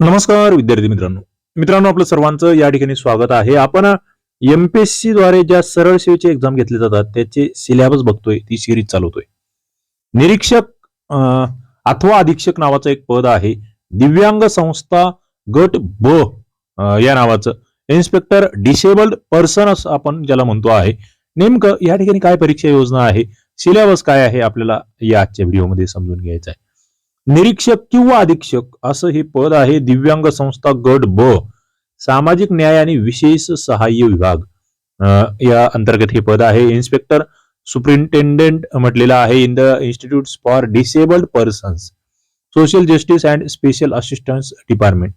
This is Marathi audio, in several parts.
नमस्कार विद्यार्थी मित्रांनो. मित्रांनो आपलं सर्वांचं या ठिकाणी स्वागत आहे. आपण एमपीएससी द्वारे ज्या सरळ सेवेचे एक्झाम घेतले जातात त्याचे सिलेबस बघतोय ती सिरीज चालवतोय. निरीक्षक अथवा अधीक्षक नावाचं एक पद आहे. दिव्यांग संस्था गट ब या नावाचं. इन्स्पेक्टर डिसेबल्ड पर्सन आपण ज्याला म्हणतो आहे. नेमकं या ठिकाणी काय परीक्षा योजना आहे? सिलेबस काय आहे? आपल्याला या आजच्या व्हिडिओमध्ये समजून घ्यायचं आहे. निरीक्षक किंवा अधीक्षक असं हे पद आहे दिव्यांग संस्था गट ब सामाजिक न्याय आणि विशेष सहाय्य विभाग. या अंतर्गत हे पद आहे. इन्स्पेक्टर सुप्रिंटेंडेंट म्हटलेलं आहे in the institute for disabled persons social justice and special assistance department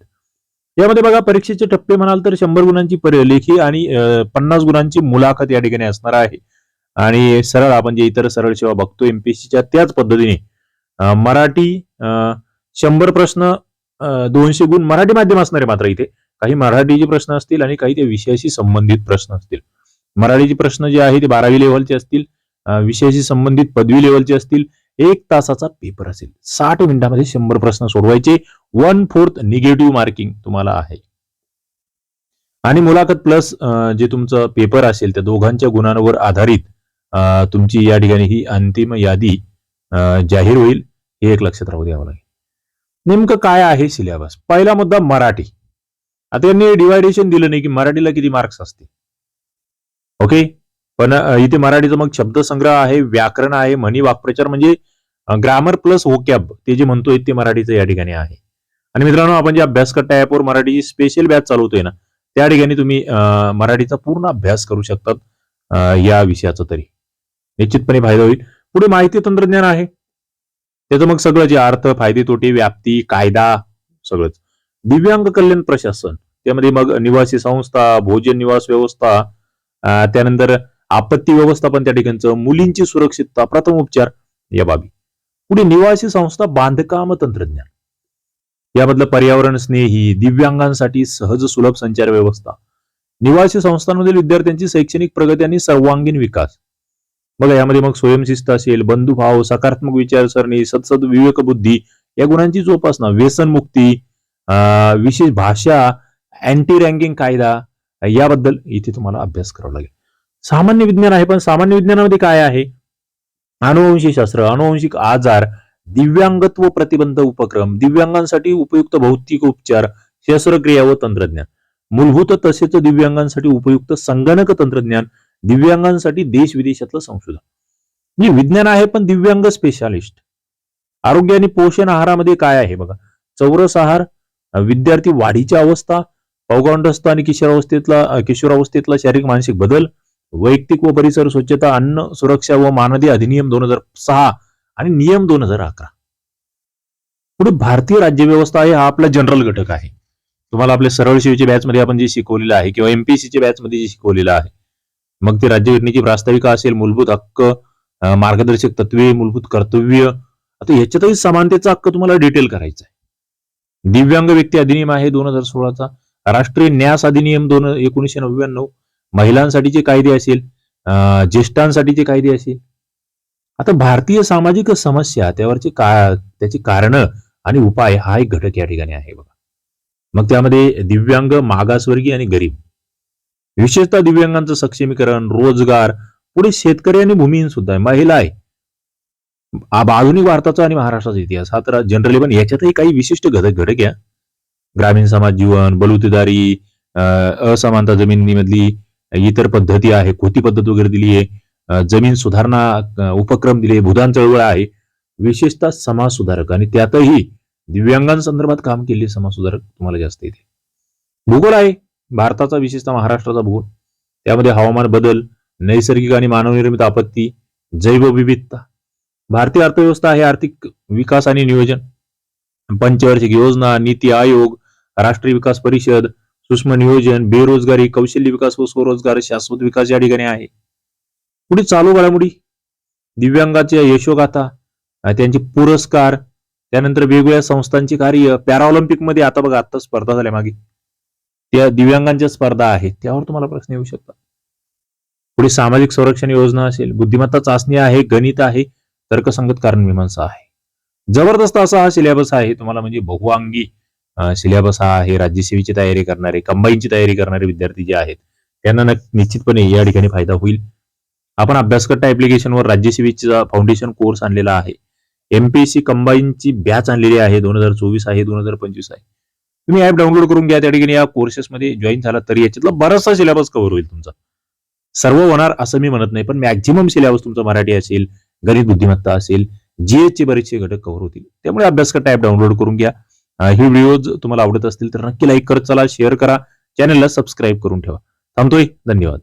यामध्ये बघा परीक्षेचे टप्पे म्हणाल तर शंभर गुणांची लेखी आणि पन्नास गुणांची मुलाखत या ठिकाणी असणार आहे. आणि सरळ आपण जे इतर सरळ सेवा बघतो एमपीएससीच्या त्याच पद्धतीने मराठी शंभर प्रश्न दोनशे गुण मराठी माध्यम असणारे मात्र इथे. काही मराठीचे प्रश्न असतील आणि काही ते विषयाशी संबंधित प्रश्न असतील. मराठीचे प्रश्न जे आहे ते बारावी लेव्हलचे असतील विषयाशी संबंधित पदवी लेवलचे असतील. एक तासाचा पेपर असेल. साठ मिनिटांमध्ये शंभर प्रश्न सोडवायचे. वन फोर्थ निगेटिव्ह मार्किंग तुम्हाला आहे. आणि मुलाखत प्लस जे तुमचं पेपर असेल त्या दोघांच्या गुणांवर आधारित तुमची या ठिकाणी ही अंतिम यादी जाहीर होईल. हे एक लक्षात राहू द्यावं लागेल नेमकं काय आहे सिलेबस पहिला मुद्दा मराठी. आता यांनी डिवायडेशन दिलं नाही की मराठीला किती मार्क्स असते ओके पण इथे मराठीचं मग शब्दसंग्रह आहे व्याकरण आहे म्हणी वाक्प्रचार म्हणजे ग्रामर प्लस वोकॅब ते जे म्हणतोय ते मराठीचं या ठिकाणी आहे. आणि मित्रांनो आपण जे अभ्यास करता ॲपवर मराठीची स्पेशल बॅच चालवतोय ना त्या ठिकाणी तुम्ही मराठीचा पूर्ण अभ्यास करू शकतात या विषयाचा तरी. निश्चितपणे फायदा होईल. पुढे माहिती तंत्रज्ञान आहे. त्याचं मग सगळं जे अर्थ फायदे तोटे व्याप्ती कायदा सगळंच. दिव्यांग कल्याण प्रशासन त्यामध्ये मग निवासी संस्था भोजन निवास व्यवस्था त्यानंतर आपत्ती व्यवस्थापन त्या ठिकाणचं मुलींची सुरक्षितता प्रथम उपचार या बाबी. पुढे निवासी संस्था बांधकाम तंत्रज्ञान. यामधलं पर्यावरण स्नेही दिव्यांगांसाठी सहज सुलभ संचार व्यवस्था. निवासी संस्थांमधील विद्यार्थ्यांची शैक्षणिक प्रगती आणि सर्वांगीण विकास. बघा यामध्ये मग स्वयंशिस्त असेल बंधुभाव सकारात्मक विचारसरणी सदसद विवेक बुद्धी या गुणांची जोपासना व्यसनमुक्ती अं, विशेष भाषा अँटी रँकिंग कायदा याबद्दल इथे तुम्हाला अभ्यास करावा लागेल. सामान्य विज्ञान आहे पण सामान्य विज्ञानामध्ये काय आहे? अनुवंशीशास्त्र अनुवंशिक आजार दिव्यांगत्व प्रतिबंध उपक्रम दिव्यांगांसाठी उपयुक्त भौतिक उपचार शस्त्रक्रिया व तंत्रज्ञान. मूलभूत तसेच दिव्यांगांसाठी उपयुक्त संगणक तंत्रज्ञान दिव्यांगांसाठी देश विदेशातलं संशोधन. म्हणजे विज्ञान आहे पण दिव्यांग स्पेशालिस्ट आरोग्य आणि पोषण आहारामध्ये काय आहे बघा? चौरस आहार विद्यार्थी वाढीची अवस्था पौगंडस्थ आणि किशोरावस्थेतला किशोरावस्थेतला शारीरिक मानसिक बदल वैयक्तिक व परिसर स्वच्छता अन्न सुरक्षा व मानदी अधिनियम दोन हजार सहा आणि नियम दोन हजार अकरा. पुढे भारतीय राज्यव्यवस्था आहे हा आपला जनरल घटक आहे. तुम्हाला आपल्या सरळ शिवच्या बॅच मध्ये आपण जे शिकवलेलं आहे किंवा एमपीसीच्या बॅच मध्ये जे शिकवलेलं आहे मग ते राज्यघटनेची प्रास्ताविका असेल मूलभूत हक्क मार्गदर्शक तत्वे मूलभूत कर्तव्य आता याच्यातही समानतेचा हक्क तुम्हाला डिटेल करायचा आहे. दिव्यांग व्यक्ती अधिनियम आहे दोन हजार सोळाचा राष्ट्रीय न्यास अधिनियम दोन एकोणीशे नव्याण्णव महिलांसाठीचे कायदे असेल ज्येष्ठांसाठीचे कायदे असेल. आता भारतीय सामाजिक समस्या त्यावरचे का त्याची कारण आणि उपाय हा एक घटक या ठिकाणी आहे बघा. मग त्यामध्ये दिव्यांग मागासवर्गीय आणि गरीब. विशेषतः दिव्यांगांचं सक्षमीकरण रोजगार पुढे शेतकरी आणि भूमिहीन सुद्धा आहे महिला आहे. आधुनिक भारताचा आणि महाराष्ट्राचा इतिहास हा तर जनरली पण याच्यातही काही विशिष्ट घटक घटक या. ग्रामीण समाज जीवन बलुतेदारी असमानता जमिनीमधली इतर पद्धती आहे खोती पद्धत वगैरे दिली आहे जमीन सुधारणा उपक्रम दिले भूदान चळवळ आहे. विशेषतः समाज सुधारक आणि त्यातही दिव्यांगांसंदर्भात काम केलेले समाज सुधारक तुम्हाला जास्त येते भूगोल आहे. भारताचा विशेषतः महाराष्ट्राचा भूगोल. त्यामध्ये हवामान बदल नैसर्गिक आणि मानवनिर्मित आपत्ती जैवविविधता. भारतीय अर्थव्यवस्था हे आर्थिक विकास आणि नियोजन. पंचवार्षिक योजना नीती आयोग राष्ट्रीय विकास परिषद सूक्ष्म नियोजन बेरोजगारी कौशल्य विकास व स्वरोजगार शाश्वत विकास या ठिकाणी आहे. पुढे चालू घडामोडी. दिव्यांगाच्या यशोगाथा त्यांचे पुरस्कार त्यानंतर वेगवेगळ्या संस्थांचे कार्य पॅराऑलिम्पिकमध्ये आता बघा आता स्पर्धा झाल्या मागे. त्या दिव्यांगांच्या स्पर्धा आहेत त्यावर तुम्हाला प्रश्न येऊ शकतात. पुढे सामाजिक संरक्षण योजना असेल बुद्धिमत्ता चाचणी आहे गणित आहे तर्कसंगत कारण मीमांसा आहे. जबरदस्त असा हा सिलेबस आहे तुम्हाला म्हणजे बहुअंगी सिलेबस हा आहे राज्यसेवेची तयारी करणारे कंबाईनची तयारी करणारे विद्यार्थी जे आहेत त्यांना निश्चितपणे या ठिकाणी फायदा होईल. आपण अभ्यासकट्टा ऍप्लिकेशनवर राज्यसेवेचा फाउंडेशन कोर्स आणलेला आहे. एमपीएससी कंबाईनची बॅच आणलेली आहे दोन हजार चोवीस आहे दोन हजार पंचवीस आहे. तुम्ही ऍप डाउनलोड करून घ्या त्या ठिकाणी या कोर्सेसमध्ये जॉईन झाला तरी याच्यातला बराचसा सिलेबस कव्हर होईल तुमचा. सर्व होणार असं मी म्हणत नाही पण मॅक्झिमम सिलेबस तुमचा मराठी असेल गणित बुद्धिमत्ता असेल जीएसचे बरेचसे घटक कव्हर होतील. त्यामुळे अभ्यासकट ऍप डाउनलोड करून घ्या. हे व्हिडिओज व्हिडिओ तुम्हाला आवडत असतील तर नक्की लाईक करत चला शेअर करा. चॅनलला सबस्क्राईब करून ठेवा. थांबतोय धन्यवाद.